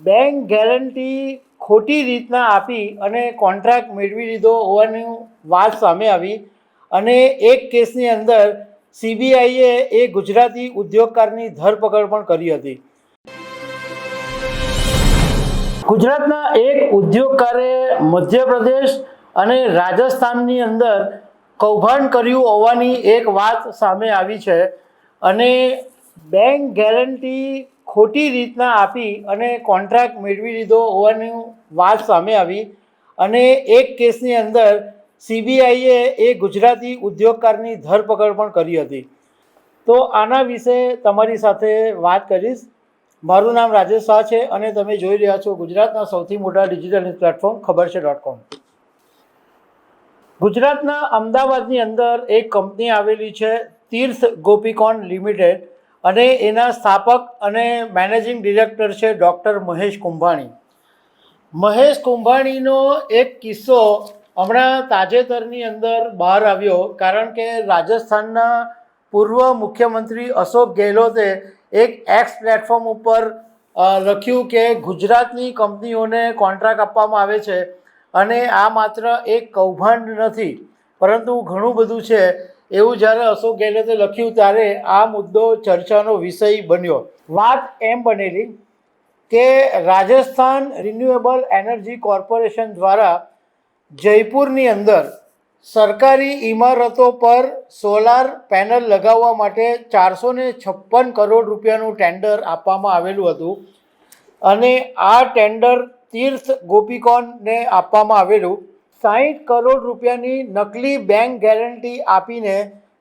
Bank guarantee ખોટી રીતના આપી અને કોન્ટ્રાક્ટ મેળવી લીધો હોવાની વાત સામે આવી અને એક કેસની અંદર સીબીઆઈએ એ ગુજરાતી ઉદ્યોગકારની ધરપકડ પણ કરી હતી. ગુજરાતના એક ઉદ્યોગકારે મધ્યપ્રદેશ અને રાજસ્થાનની અંદર કૌભાંડ કર્યું હોવાની એક વાત સામે આવી છે અને બેંક ગેરંટી ખોટી રીતના આપી અને કોન્ટ્રાક્ટ મેળવી લીધો હોવાની વાત સામે આવી. અને એક કેસની અંદર સીબીઆઈએ એ ગુજરાતી ઉદ્યોગકારની ધરપકડ પણ કરી હતી. તો આના વિશે તમારી સાથે વાત કરીશ. મારું નામ રાજેશ શાહ છે અને તમે જોઈ રહ્યા છો ગુજરાતના સૌથી મોટા ડિજિટલ પ્લેટફોર્મ ખબર છે ડોટ કોમ ગુજરાતના અમદાવાદની અંદર એક કંપની આવેલી છે તીર્થ ગોપીકોન લિમિટેડ અને એના સ્થાપક અને મેનેજિંગ ડિરેક્ટર છે ડૉક્ટર મહેશ કુંભાણી. મહેશ કુંભાણીનો એક કિસ્સો હમણાં તાજેતરની અંદર બહાર આવ્યો, કારણ કે રાજસ્થાનના પૂર્વ મુખ્યમંત્રી અશોક ગેહલોતે એક એક્સ પ્લેટફોર્મ ઉપર લખ્યું કે ગુજરાતની કંપનીઓને કોન્ટ્રાક્ટ આપવામાં આવે છે અને આ માત્ર એક કૌભાંડ નથી, પરંતુ ઘણું બધું છે. એવું જ્યારે અશોક ગેહલોતે લખ્યું ત્યારે આ મુદ્દો ચર્ચાનો વિષય બન્યો. વાત એમ બનેલી કે રાજસ્થાન રિન્યુએબલ એનર્જી કોર્પોરેશન દ્વારા જયપુરની અંદર સરકારી ઇમારતો પર સોલાર પેનલ લગાવવા માટે ચારસો ને છપ્પન કરોડ રૂપિયાનું ટેન્ડર આપવામાં આવેલું હતું અને આ ટેન્ડર તીર્થ ગોપીકોનને આપવામાં આવેલું. સાહીઠ કરોડ રૂપિયાની નકલી બેંક ગેરંટી આપીને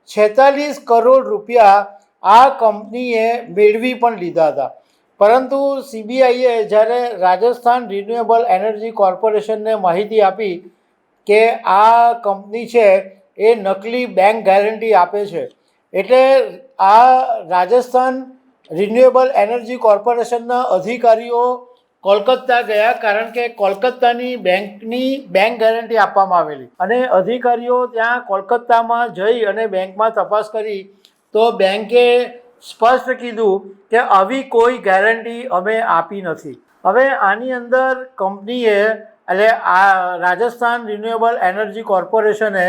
છેતાલીસ કરોડ રૂપિયા આ કંપનીએ મેળવી પણ લીધા હતા. પરંતુ સીબીઆઈએ જ્યારે રાજસ્થાન રિન્યુએબલ એનર્જી કોર્પોરેશનને માહિતી આપી કે આ કંપની છે એ નકલી બેંક ગેરંટી આપે છે, એટલે આ રાજસ્થાન રિન્યુએબલ એનર્જી કોર્પોરેશનના અધિકારીઓ કોલકાતા ગયા કારણ કે કોલકાતાની બેંકની બેંક ગેરંટી આપવામાં આવેલી. અને અધિકારીઓ ત્યાં કોલકાતામાં જઈ અને બેંકમાં તપાસ કરી તો બેંકે સ્પષ્ટ કીધું કે આવી કોઈ ગેરંટી અમે આપી નથી. હવે આની અંદર કંપનીએ, એટલે આ રાજસ્થાન રિન્યુએબલ એનર્જી કોર્પોરેશને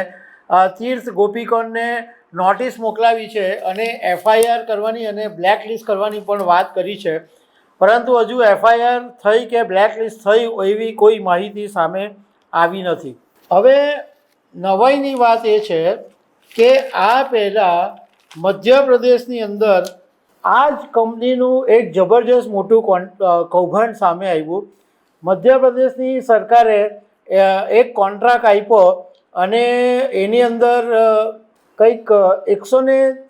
તીર્થ ગોપીકોનને નોટિસ મોકલાવી છે અને એફઆઈઆર કરવાની અને બ્લેક લિસ્ટ કરવાની પણ વાત કરી છે. પરંતુ હજુ એફઆઈઆર થઈ કે બ્લેક લિસ્ટ થઈ એવી કોઈ માહિતી સામે આવી નથી. હવે નવાઈની વાત એ છે કે આ પહેલાં મધ્યપ્રદેશની અંદર આ જ કંપનીનું એક જબરજસ્ત મોટું કૌભાંડ સામે આવ્યું. મધ્યપ્રદેશની સરકારે એક કોન્ટ્રાક્ટ આપ્યો અને એની અંદર કંઈક એકસો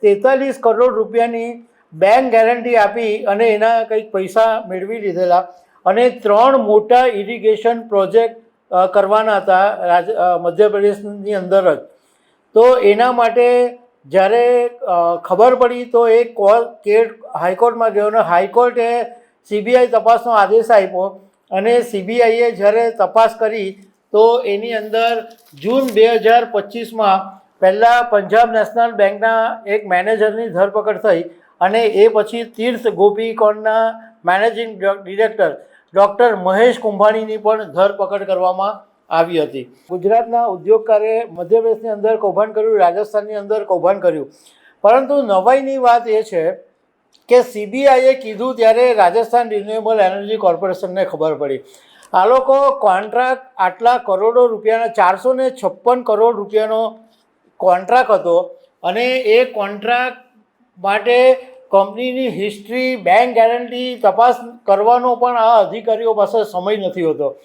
તેતાલીસ કરોડ રૂપિયાની બેંક ગેરંટી આપી અને એના કંઈક પૈસા મેળવી લીધેલા. અને ત્રણ મોટા ઇરિગેશન પ્રોજેક્ટ કરવાના હતા રાજ મધ્યપ્રદેશની અંદર જ. તો એના માટે જ્યારે ખબર પડી તો એ કોલ કેટ હાઈકોર્ટમાં ગયો અને હાઈકોર્ટે સીબીઆઈ તપાસનો આદેશ આપ્યો. અને સીબીઆઈએ જ્યારે તપાસ કરી તો એની અંદર જૂન બે હજાર પચીસમાં પહેલાં પંજાબ નેશનલ બેંકના એક મેનેજરની ધરપકડ થઈ અને એ પછી તીર્થ ગોપીકોણના મેનેજિંગ ડિરેક્ટર ડૉક્ટર મહેશ કુંભાણીની પણ ધરપકડ કરવામાં આવી હતી. ગુજરાતના ઉદ્યોગકારે મધ્યપ્રદેશની અંદર કૌભાંડ કર્યું, રાજસ્થાનની અંદર કૌભાંડ કર્યું. પરંતુ નવાઈની વાત એ છે કે સીબીઆઈએ કીધું ત્યારે રાજસ્થાન રિન્યુએબલ એનર્જી કોર્પોરેશનને ખબર પડી. આ લોકો કોન્ટ્રાક્ટ આટલા કરોડો રૂપિયાના, ચારસો ને છપ્પન કરોડ રૂપિયાનો કોન્ટ્રાક્ટ હતો અને એ કોન્ટ્રાક્ટ માટે કંપનીની હિસ્ટ્રી બેંક ગેરંટી તપાસ કરવાનો પણ આ અધિકારીઓ પાસે સમય નથી હોતો.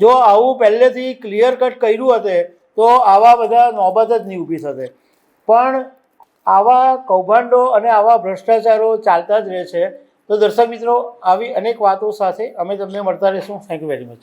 જો આવું પહેલેથી ક્લિયર કટ કર્યું હતે, તો આવા બધા નોબત જ નહીં ઊભી થતે. પણ આવા કૌભાંડો અને આવા ભ્રષ્ટાચારો ચાલતા જ રહે છે. તો દર્શક મિત્રો, આવી અનેક વાતો સાથે અમે તમને મળતા રહીશું. Thank you very much